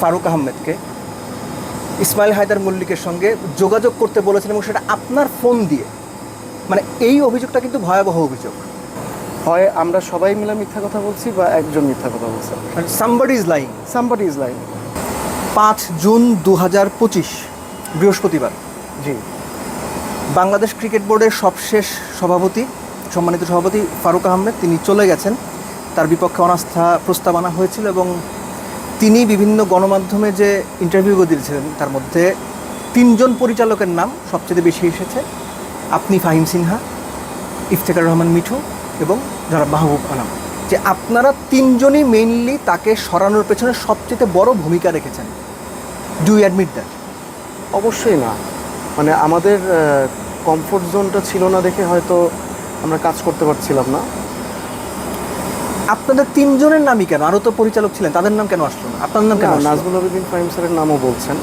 ফারুক আহমেদকে ইসমাইল হায়দার মল্লিকের সঙ্গে যোগাযোগ করতে বলেছেন এবং সেটা আপনার ফোন দিয়ে। মানে এই অভিযোগটা কিন্তু ভয়াবহ অভিযোগ। হয় আমরা সবাই মিলে মিথ্যা কথা বলছি বা একজন মিথ্যা কথা বলছে? Somebody is lying somebody is lying পাঁচ জুন দু হাজার পঁচিশ বৃহস্পতিবার। জি। বাংলাদেশ ক্রিকেট বোর্ডের সবশেষ সভাপতি সম্মানিত সভাপতি ফারুক আহমেদ তিনি চলে গেছেন। তার বিপক্ষে অনাস্থা প্রস্তাব আনা হয়েছিল এবং তিনি বিভিন্ন গণমাধ্যমে যে ইন্টারভিউগুলো দিয়েছিলেন, তার মধ্যে তিনজন পরিচালকের নাম সবচেয়ে বেশি এসেছে। আপনি ফাহিম সিনহা, ইফতেখার রহমান মিঠু এবং যারা মাহবুব আনাম যে আপনারা তিনজনই মেইনলি তাকে সরানোর পেছনে সবচেয়ে বড় ভূমিকা রেখেছেন। ডু অ্যাডমিট দ্যাট অবশ্যই না। মানে আমাদের কমফোর্ট জোনটা ছিল না দেখে হয়তো আমরা কাজ করতে পারছিলাম না। আপনাদের তিনজনের নামই কেন? আরও তো পরিচালক ছিলেন তাদের নাম কেন আসলো না? আপনার নাম কেন? নাজমুল আবেদিন ফাহিম স্যারের নামও বলছেন।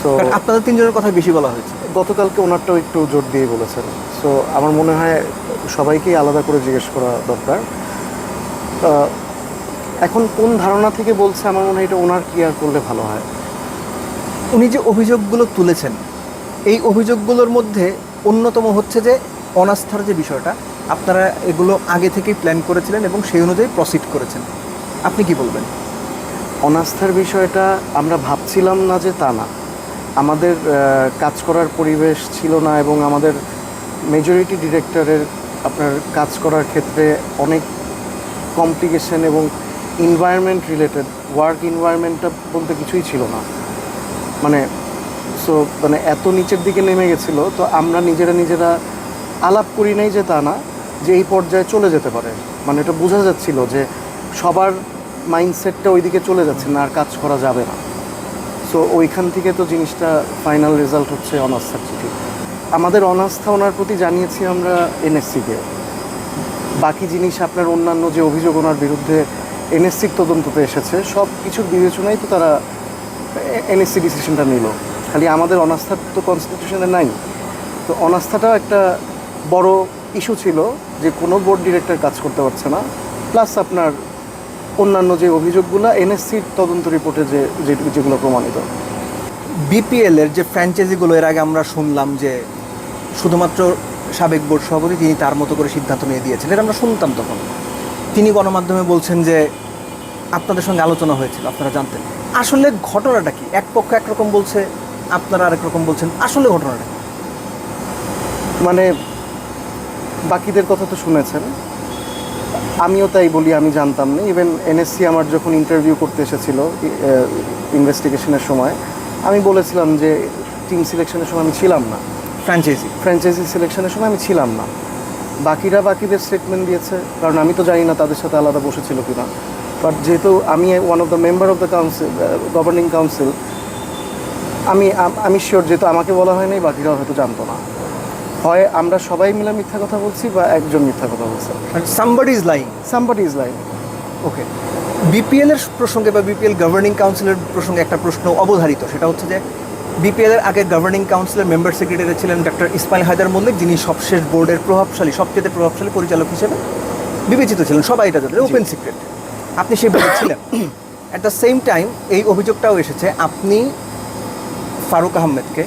সো আপনাদের তিনজনের কথা বেশি বলা হয়েছে। গতকালকে ওনারটাও একটু জোর দিয়ে বলেছেন। সো আমার মনে হয় সবাইকেই আলাদা করে জিজ্ঞেস করা দরকার। এখন কোন ধারণা থেকে বলছে আমার মনে হয় এটা ওনার ক্লিয়ার করলে ভালো হয়? উনি যে অভিযোগগুলো তুলেছেন এই অভিযোগগুলোর মধ্যে অন্যতম হচ্ছে যে অনাস্থার যে বিষয়টা আপনারা এগুলো আগে থেকেই প্ল্যান করেছিলেন এবং সেই অনুযায়ী প্রসিড করেছেন। আপনি কি বলবেন? অনাস্থার বিষয়টা আমরা ভাবছিলাম না যে তা না। আমাদের কাজ করার পরিবেশ ছিল না এবং আমাদের মেজরিটি ডিরেক্টরের আপনার কাজ করার ক্ষেত্রে অনেক কমপ্লিকেশন এবং এনভায়রনমেন্ট রিলেটেড ওয়ার্ক এনভায়রনমেন্টটা বলতে কিছুই ছিল না। মানে সো মানে এত নিচের দিকে নেমে গেছিল, তো আমরা নিজেরা নিজেরা আলাপ করি নাই যে তা না। যে এই পর্যায়ে চলে যেতে পারে। মানে এটা বোঝা যাচ্ছিল যে সবার মাইন্ডসেটটা ওইদিকে চলে যাচ্ছে না, আর কাজ করা যাবে না। সো ওইখান থেকে তো জিনিসটা ফাইনাল রেজাল্ট হচ্ছে অনাস্থার চিঠি আমাদের অনাস্থা ওনার প্রতি জানিয়েছি আমরা এনএসসিকে বাকি জিনিস আপনার অন্যান্য যে অভিযোগ ওনার বিরুদ্ধে এনএসসির তদন্ততে এসেছে, সব কিছুর বিবেচনায় তো তারা এনএসসি ডিসিশনটা নিল। খালি আমাদের অনাস্থা তো কনস্টিটিউশনে নাই। তো অনাস্থাটাও একটা বড় ইস্যু ছিল। যে কোনো বোর্ড ডিরেক্টর কাজ করতে পারছে না। প্লাস আপনার অন্যান্য যে অভিযোগগুলো এনএসসির তদন্ত রিপোর্টে যে যেগুলো প্রমাণিত। বিপিএল এর যে ফ্র্যাঞ্চাইজিগুলো এর আগে আমরা শুনলাম যে শুধুমাত্র সাবেক বোর্ড সভাপতি তিনি তার মতো করে সিদ্ধান্ত নিয়ে দিয়েছেন। এটা আমরা শুনতাম তখন। তিনি গণমাধ্যমে বলছেন যে আপনাদের সঙ্গে আলোচনা হয়েছিল আপনারা জানতেন। আসলে ঘটনাটা কি? এক পক্ষ একরকম বলছে আপনারা আরেক রকম বলছেন। আসলে ঘটনাটা কি? মানে বাকিদের কথা তো শুনেছেন। আমিও তাই বলি আমি জানতাম না। ইভেন এনএসসি আমার যখন ইন্টারভিউ করতে এসেছিল ইনভেস্টিগেশনের সময় আমি বলেছিলাম যে টিম সিলেকশনের সময় আমি ছিলাম না। ফ্র্যাঞ্চাইজি ফ্র্যাঞ্চাইজি সিলেকশনের সময় আমি ছিলাম না। বাকিরা বাকিদের স্টেটমেন্ট দিয়েছে কারণ আমি তো জানি না তাদের সাথে আলাদা বসেছিল কিনা। বাট যেহেতু আমি one of the member of the council governing council আমি আমি শিওর যেহেতু আমাকে বলা হয়নি বাকিরাও হয়তো জানতো না। হয় আমরা সবাই মিলে মিথ্যা কথা বলছি বা একজন মিথ্যা কথা বলছে। Somebody is lying somebody is lying okay BPL এর প্রসঙ্গে বা বিপিএল গভর্নিং কাউন্সিলের প্রসঙ্গে একটা প্রশ্ন অবধারিত। সেটা হচ্ছে যে বিপিএল এর আগে গভর্নিং কাউন্সিলের মেম্বার সেক্রেটারি ছিলেন ডক্টর ইসমাইল হায়দার মল্লিক যিনি সবশেষ বোর্ডের প্রভাবশালী সবচেয়ে প্রভাবশালী পরিচালক হিসেবে বিবেচিত ছিলেন। সবাই এটা জানেন। ওপেন সিক্রেট আপনি সেই বোর্ডে ছিলেন। অ্যাট দ্য সেম টাইম এই অভিযোগটাও এসেছে। আপনি ফারুক আহমেদকে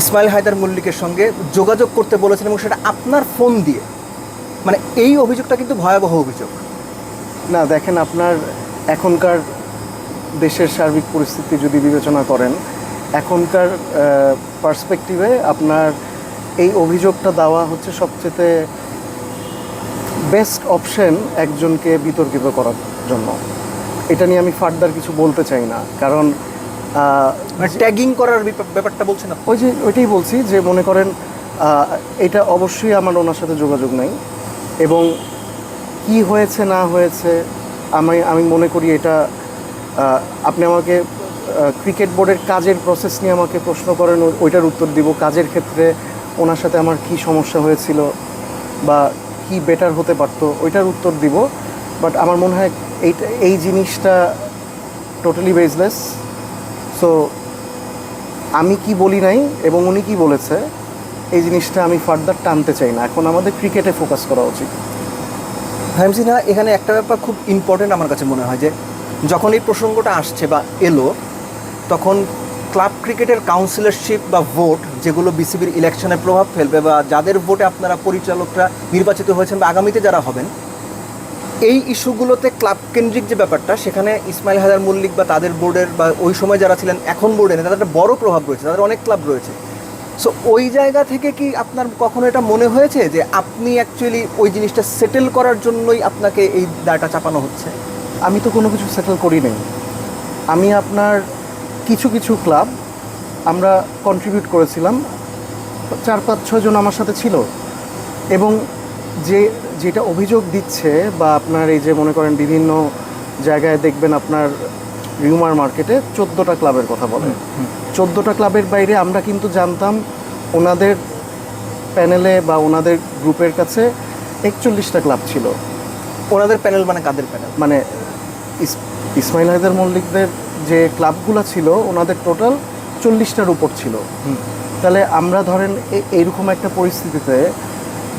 ইসমাইল হায়দার মল্লিকের সঙ্গে যোগাযোগ করতে বলেছেন এবং সেটা আপনার ফোন দিয়ে। মানে এই অভিযোগটা কিন্তু ভয়াবহ অভিযোগ। না, দেখেন, আপনার এখনকার দেশের সার্বিক পরিস্থিতি যদি বিবেচনা করেন, এখনকার পার্সপেক্টিভে আপনার এই অভিযোগটা দেওয়া হচ্ছে সবচেয়ে বেস্ট অপশন একজনকে বিতর্কিত করার জন্য। এটা নিয়ে আমি ফার্দার কিছু বলতে চাই না, কারণ ট্যাগিং করার ব্যাপারটা বলছেন ওই যে ওইটাই বলছি যে মনে করেন এটা অবশ্যই আমার ওনার সাথে যোগাযোগ নেই। এবং কি হয়েছে না হয়েছে আমি আমি মনে করি এটা আপনি আমাকে ক্রিকেট বোর্ডের কাজের প্রসেস নিয়ে আমাকে প্রশ্ন করেন ওইটার উত্তর দিব। কাজের ক্ষেত্রে ওনার সাথে আমার কি সমস্যা হয়েছিল বা কি বেটার হতে পারতো ওইটার উত্তর দিব। বাট আমার মনে হয় এইটা এই জিনিসটা টোটালি বেজলেস সো আমি কি বলি নাই এবং উনি কি বলেছে, এই জিনিসটা আমি ফার্দার টানতে চাই না। এখন আমাদের ক্রিকেটে ফোকাস করা উচিত। ভাইম সিনহা, এখানে একটা ব্যাপার খুব ইম্পর্টেন্ট আমার কাছে মনে হয় যে, যখন এই প্রসঙ্গটা আসছে বা এলো, তখন ক্লাব ক্রিকেটের কাউন্সিলরশিপ বা ভোট যেগুলো বিসিবির ইলেকশনে প্রভাব ফেলবে বা যাদের ভোটে আপনারা পরিচালকরা নির্বাচিত হয়েছেন বা আগামীতে যারা হবেন এই ইস্যুগুলোতে ক্লাব কেন্দ্রিক যে ব্যাপারটা, সেখানে ইসমাইল হাজার মল্লিক বা তাদের বোর্ডের বা ওই সময় যারা ছিলেন, এখন বোর্ডে নেই, তাদের একটা বড় প্রভাব রয়েছে, তাদের অনেক ক্লাব রয়েছে। সো ওই জায়গা থেকে কি আপনার কখনো এটা মনে হয়েছে যে আপনি অ্যাকচুয়ালি ওই জিনিসটা সেটেল করার জন্যই আপনাকে এই দায়টা চাপানো হচ্ছে? আমি তো কোনো কিছু সেটেল করি নাই। আমি আপনার কিছু কিছু ক্লাব আমরা কন্ট্রিবিউট করেছিলাম। চার, পাঁচ ছজন আমার সাথে ছিল। এবং যে যেটা অভিযোগ দিচ্ছে বা আপনার এই যে মনে করেন বিভিন্ন জায়গায় দেখবেন আপনার রিউমার মার্কেটে চোদ্দোটা ক্লাবের কথা বলে। চোদ্দোটা ক্লাবের বাইরে আমরা কিন্তু জানতাম ওনাদের প্যানেলে বা ওনাদের গ্রুপের কাছে একচল্লিশটা ক্লাব ছিল। ওনাদের প্যানেল মানে কাদের প্যানেল মানে ইস- ইসমাইল হায়দার মল্লিকদের যে ক্লাবগুলো ছিল ওনাদের টোটাল চল্লিশটার উপর ছিল। তাহলে আমরা ধরেন এ- এইরকম একটা পরিস্থিতিতে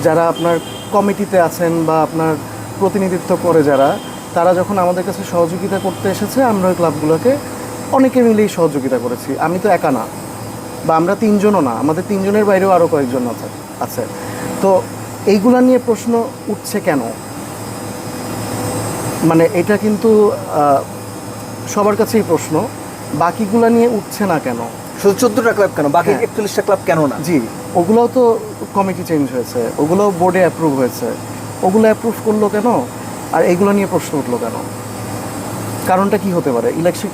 যারা আপনার কমিটিতে আছেন বা আপনার প্রতিনিধিত্ব করে যারা, তারা যখন আমাদের কাছে সহযোগিতা করতে এসেছে, আমরা ওই ক্লাবগুলোকে অনেকে মিলেই সহযোগিতা করেছি। আমি তো একা না, বা আমরা তিনজনও না, আমাদের তিনজনের বাইরেও আরও কয়েকজন আছে আছে। তো এইগুলা নিয়ে প্রশ্ন উঠছে কেন? মানে এটা কিন্তু সবার কাছেই প্রশ্ন, বাকিগুলা নিয়ে উঠছে না কেন? শুধু চোদ্দোটা ক্লাব কেন? বাকি হ্যাঁ। একচল্লিশটা ক্লাব কেন না? জি ওগুলোও তো কমিটি চেঞ্জ হয়েছে। ওগুলোও বোর্ডে অ্যাপ্রুভ হয়েছে। ওগুলো অ্যাপ্রুভ করল কেন? আর এগুলো নিয়ে প্রশ্ন উঠল কেন? কারণটা কি হতে পারে? ইলেকশন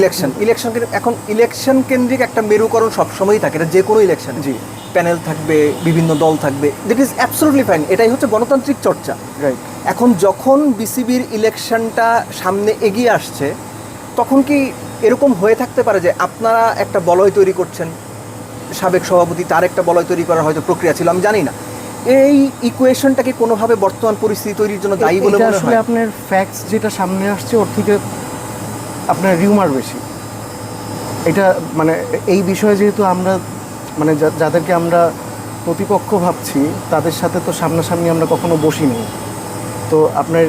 ইলেকশন ইলেকশন এখন ইলেকশন কেন্দ্রিক একটা মেরুকরণ সবসময়ই থাকে। এটা যে কোনো ইলেকশন জি। প্যানেল থাকবে বিভিন্ন দল থাকবে। দ্যাট ইজ অ্যাবসলুটলি ফাইন এটাই হচ্ছে গণতান্ত্রিক চর্চা। রাইট এখন যখন বিসিবির ইলেকশনটা সামনে এগিয়ে আসছে তখন কি এরকম হয়ে থাকতে পারে যে আপনারা একটা বলয় তৈরি করছেন সাবেক সভাপতি তার একটা বলয় তৈরি করার হয়তো প্রক্রিয়া ছিল আমি জানি না। এই ইকুয়েশনটাকে কোনোভাবে বর্তমান পরিস্থিতি তৈরির জন্য দায়ী বলে মনে আসলে হয়? আপনার ফ্যাক্টস যেটা সামনে আসছে ওর থেকে আপনার রিউমার বেশি। এটা মানে এই বিষয়ে যেহেতু আমরা মানে যাদেরকে আমরা প্রতিপক্ষ ভাবছি তাদের সাথে তো সামনাসামনি আমরা কখনো বসিনি। তো আপনার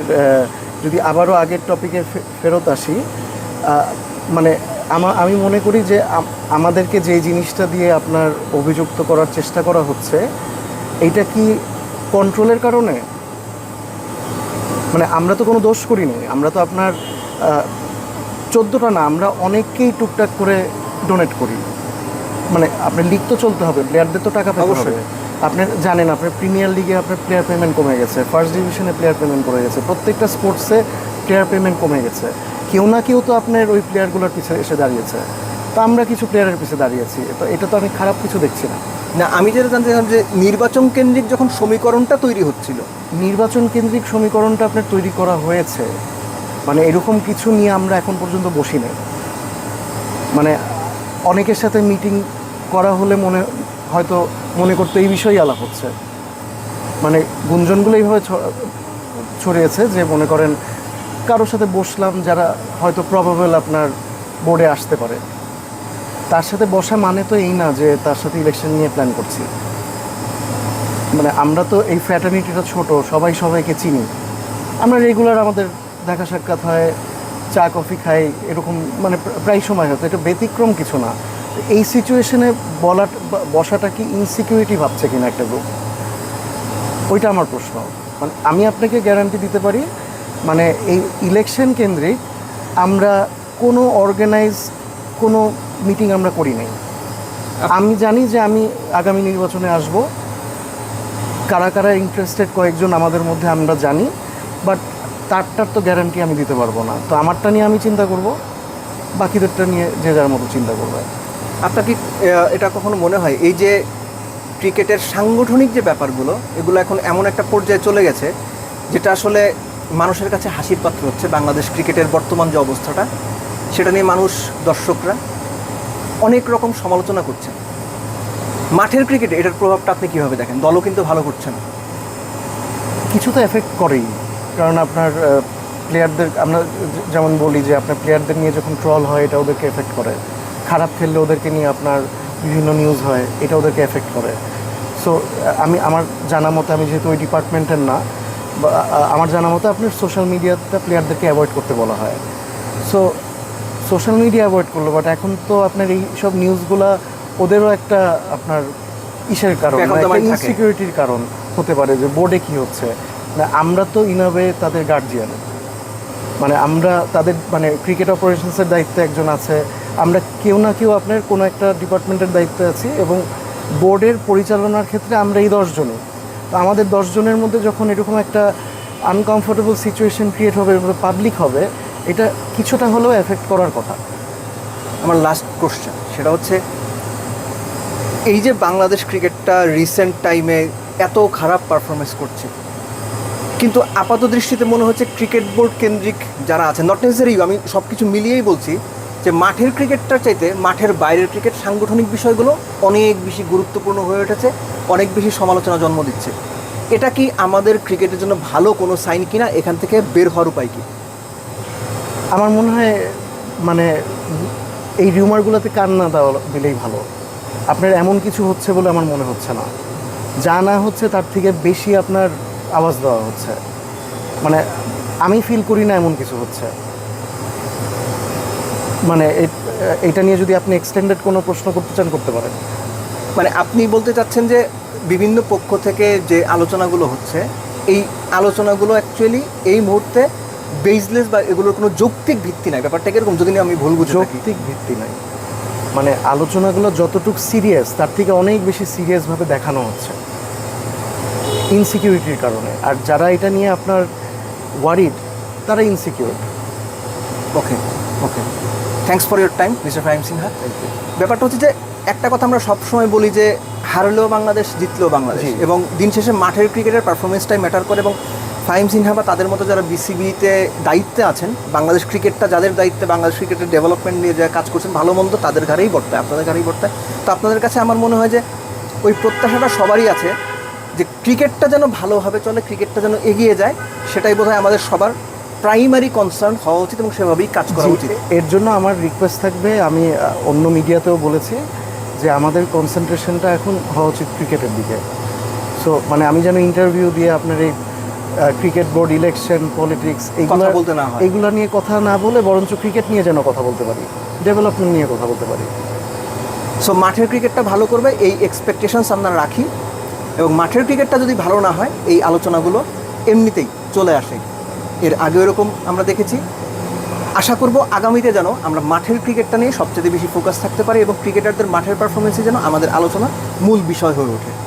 যদি আবারও আগের টপিকে ফেরত আসি মানে আমা আমি মনে করি যে আমাদেরকে যে জিনিসটা দিয়ে আপনার অভিযুক্ত করার চেষ্টা করা হচ্ছে এইটা কি কন্ট্রোলের কারণে? মানে আমরা তো কোনো দোষ করি করিনি আমরা তো আপনার চোদ্দোটা না আমরা অনেককেই টুকটাক করে ডোনেট করি। মানে আপনার লিগ তো চলতে হবে প্লেয়ারদের তো টাকা পেতে। হবে। আপনি জানেন আপনার প্রিমিয়ার লিগে আপনার প্লেয়ার পেমেন্ট কমে গেছে ফার্স্ট ডিভিশনে প্লেয়ার পেমেন্ট কমে গেছে প্রত্যেকটা স্পোর্টসে প্লেয়ার পেমেন্ট কমে গেছে। কেউ না কেউ তো আপনার ওই প্লেয়ারগুলোর পিছনে এসে দাঁড়িয়েছে। তো আমরা কিছু প্লেয়ারের পিছিয়ে দাঁড়িয়েছি। তো এটা তো আমি খারাপ কিছু দেখছি না। না আমি যেটা জানতে চাইলাম যে নির্বাচন কেন্দ্রিক যখন সমীকরণটা তৈরি হচ্ছিল। নির্বাচন কেন্দ্রিক সমীকরণটা আপনার তৈরি করা হয়েছে। মানে এরকম কিছু নিয়ে আমরা এখন পর্যন্ত বসি নাই। মানে অনেকের সাথে মিটিং করা হলে মনে হয়তো মনে করতে এই বিষয়েই আলাপ হচ্ছে। মানে গুঞ্জনগুলো এইভাবে ছড়িয়েছে যে মনে করেন কারোর সাথে বসলাম যারা হয়তো প্রবাবল আপনার বোর্ডে আসতে পারে। তার সাথে বসা মানে তো এই না যে তার সাথে ইলেকশন নিয়ে প্ল্যান করছি। মানে আমরা তো এই ফ্র্যাটার্নিটিটা ছোট, সবাই সবাইকে চিনি। আমরা রেগুলার আমাদের দেখা সাক্ষাৎ হয়, চা কফি খাই, এরকম মানে প্রায় সময় হতো এটা ব্যতিক্রম কিছু না। এই সিচুয়েশনে বলা বসাটা কি ইনসিকিউরিটি ভাবছে কিনা একটা গ্রুপ ওইটা আমার প্রশ্ন। মানে আমি আপনাকে গ্যারান্টি দিতে পারি মানে এই ইলেকশন কেন্দ্রিক আমরা কোনো অর্গানাইজ কোনো মিটিং আমরা করি নাই। আমি জানি যে আমি আগামী নির্বাচনে আসব। কারা কারা ইন্টারেস্টেড কয়েকজন আমাদের মধ্যে আমরা জানি বাট তারটার তো গ্যারান্টি আমি দিতে পারব না। তো আমারটা নিয়ে আমি চিন্তা করব বাকিদেরটা নিয়ে যে যার মতো চিন্তা করবে। আপনার কি এটা কখনো মনে হয়? এই যে ক্রিকেটের সাংগঠনিক যে ব্যাপারগুলো এগুলো এখন এমন একটা পর্যায়ে চলে গেছে যেটা আসলে মানুষের কাছে হাসির পাত্র হচ্ছে বাংলাদেশ ক্রিকেটের বর্তমান যে অবস্থাটা, সেটা নিয়ে মানুষ, দর্শকরা অনেক রকম সমালোচনা করছেন। মাঠের ক্রিকেটে এটার প্রভাবটা আপনি কীভাবে দেখেন? দলও কিন্তু ভালো করছে না। কিছু তো এফেক্ট করেই। কারণ আপনার প্লেয়ারদের আমরা যেমন বলি যে আপনার প্লেয়ারদের নিয়ে যখন ট্রল হয়, এটা ওদেরকে এফেক্ট করে। খারাপ খেললে ওদেরকে নিয়ে আপনার বিভিন্ন নিউজ হয়, এটা ওদেরকে এফেক্ট করে। সো আমি, আমার জানা মতে আমি যেহেতু ওই ডিপার্টমেন্টের না আমার জানা মতে আপনার সোশ্যাল মিডিয়াতে প্লেয়ারদেরকে অ্যাভয়েড করতে বলা হয়। সো সোশ্যাল মিডিয়া অ্যাভয়েড করল বাট এখন তো আপনার এই সব নিউজগুলা ওদেরও একটা আপনার ইসের কারণ। ইনসিকিউরিটির কারণ হতে পারে যে বোর্ডে কি হচ্ছে। আমরা তো ইনাবে তাদের গার্জিয়ান মানে আমরা তাদের মানে ক্রিকেট অপারেশনসের দায়িত্বে একজন আছে। আমরা কেউ না কেউ আপনার কোনো একটা ডিপার্টমেন্টের দায়িত্বে আছি এবং বোর্ডের পরিচালনার ক্ষেত্রে আমরা এই দশজনই। তো আমাদের দশজনের মধ্যে যখন এরকম একটা আনকমফোর্টেবল সিচুয়েশন ক্রিয়েট হবে পাবলিক হবে, এটা কিছুটা হলেও এফেক্ট করার কথা। আমার লাস্ট কোশ্চেন সেটা হচ্ছে, এই যে বাংলাদেশ ক্রিকেটটা রিসেন্ট টাইমে এত খারাপ পারফরমেন্স করছে, কিন্তু আপাত দৃষ্টিতে মনে হচ্ছে ক্রিকেট বোর্ড কেন্দ্রিক যারা আছে নট নেসেসারি আমি সব কিছু মিলিয়েই বলছি যে মাঠের ক্রিকেটটার চাইতে মাঠের বাইরের ক্রিকেট সাংগঠনিক বিষয়গুলো অনেক বেশি গুরুত্বপূর্ণ হয়ে উঠেছে, অনেক বেশি সমালোচনা জন্ম দিচ্ছে। এটা কি আমাদের ক্রিকেটের জন্য ভালো কোনো সাইন কিনা? এখান থেকে বের হওয়ার উপায় কি? আমার মনে হয় মানে এই রিউমারগুলোতে কান না দেওয়া দিলেই ভালো। আপনার এমন কিছু হচ্ছে বলে আমার মনে হচ্ছে না। যা না হচ্ছে তার থেকে বেশি আপনার আওয়াজ দেওয়া হচ্ছে। মানে আমি ফিল করি না এমন কিছু হচ্ছে। মানে এটা নিয়ে যদি আপনি এক্সটেন্ডেড কোনো প্রশ্ন করতে চান করতে পারেন। মানে আপনি বলতে চাচ্ছেন যে বিভিন্ন পক্ষ থেকে যে আলোচনাগুলো হচ্ছে এই আলোচনাগুলো অ্যাকচুয়ালি এই মুহূর্তে বেসলেস বা এগুলোর কোনো যৌক্তিক ভিত্তি নাই। ব্যাপারটা এরকম যদি আমি ভুল বুঝে যৌক্তিক ভিত্তি নাই। মানে আলোচনাগুলো যতটুকু সিরিয়াস তার থেকে অনেক বেশি সিরিয়াসভাবে দেখানো হচ্ছে। ইনসিকিউরিটির কারণে। আর যারা এটা নিয়ে আপনার ওয়ারিড তারা insecure okay okay thanks for your time mister Fahim Sinha ব্যাপারটা হচ্ছে যে একটা কথা আমরা সবসময় বলি যে হারলেও বাংলাদেশ জিতলেও বাংলাদেশ। এবং দিন শেষে মাঠের ক্রিকেটের পারফরমেন্সটাই ম্যাটার করে এবং ফাহিম সিনহা বা তাদের মতো যারা বিসিবিতে দায়িত্বে আছেন বাংলাদেশ ক্রিকেটটা যাদের দায়িত্বে বাংলাদেশ ক্রিকেটের ডেভেলপমেন্ট নিয়ে যা কাজ করছেন ভালো মন্দ তাদের ঘাড়েই বর্তায় আপনাদের ঘাড়েই বর্তায়। তো আপনাদের কাছে আমার মনে হয় যে ওই প্রত্যাশাটা সবারই আছে যে ক্রিকেটটা যেন ভালোভাবে চলে ক্রিকেটটা যেন এগিয়ে যায় সেটাই বোধহয় আমাদের সবার প্রাইমারি কনসার্ন হওয়া উচিত এবং সেভাবেই কাজ করা উচিত। এর জন্য আমার রিকোয়েস্ট থাকবে আমি অন্য মিডিয়াতেও বলেছি যে আমাদের কনসেন্ট্রেশনটা এখন হওয়া উচিত ক্রিকেটের দিকে। সো মানে আমি যেন ইন্টারভিউ দিয়ে আপনার এই ক্রিকেট বোর্ড ইলেকশন পলিটিক্স এইগুলো বলতে না। এইগুলো নিয়ে কথা না বলে বরঞ্চ ক্রিকেট নিয়ে যেন কথা বলতে পারি। ডেভেলপমেন্ট নিয়ে কথা বলতে পারি। সো মাঠের ক্রিকেটটা ভালো করবে এই এক্সপেকটেশনস আমরা রাখি। এবং মাঠের ক্রিকেটটা যদি ভালো না হয় এই আলোচনাগুলো এমনিতেই চলে আসে। এর আগে এরকম আমরা দেখেছি। আশা করব আগামীতে যেন আমরা মাঠের ক্রিকেটটা নিয়ে সবচেয়ে বেশি ফোকাস থাকতে পারি এবং ক্রিকেটারদের মাঠের পারফরমেন্সে যেন আমাদের আলোচনা মূল বিষয় হয়ে ওঠে।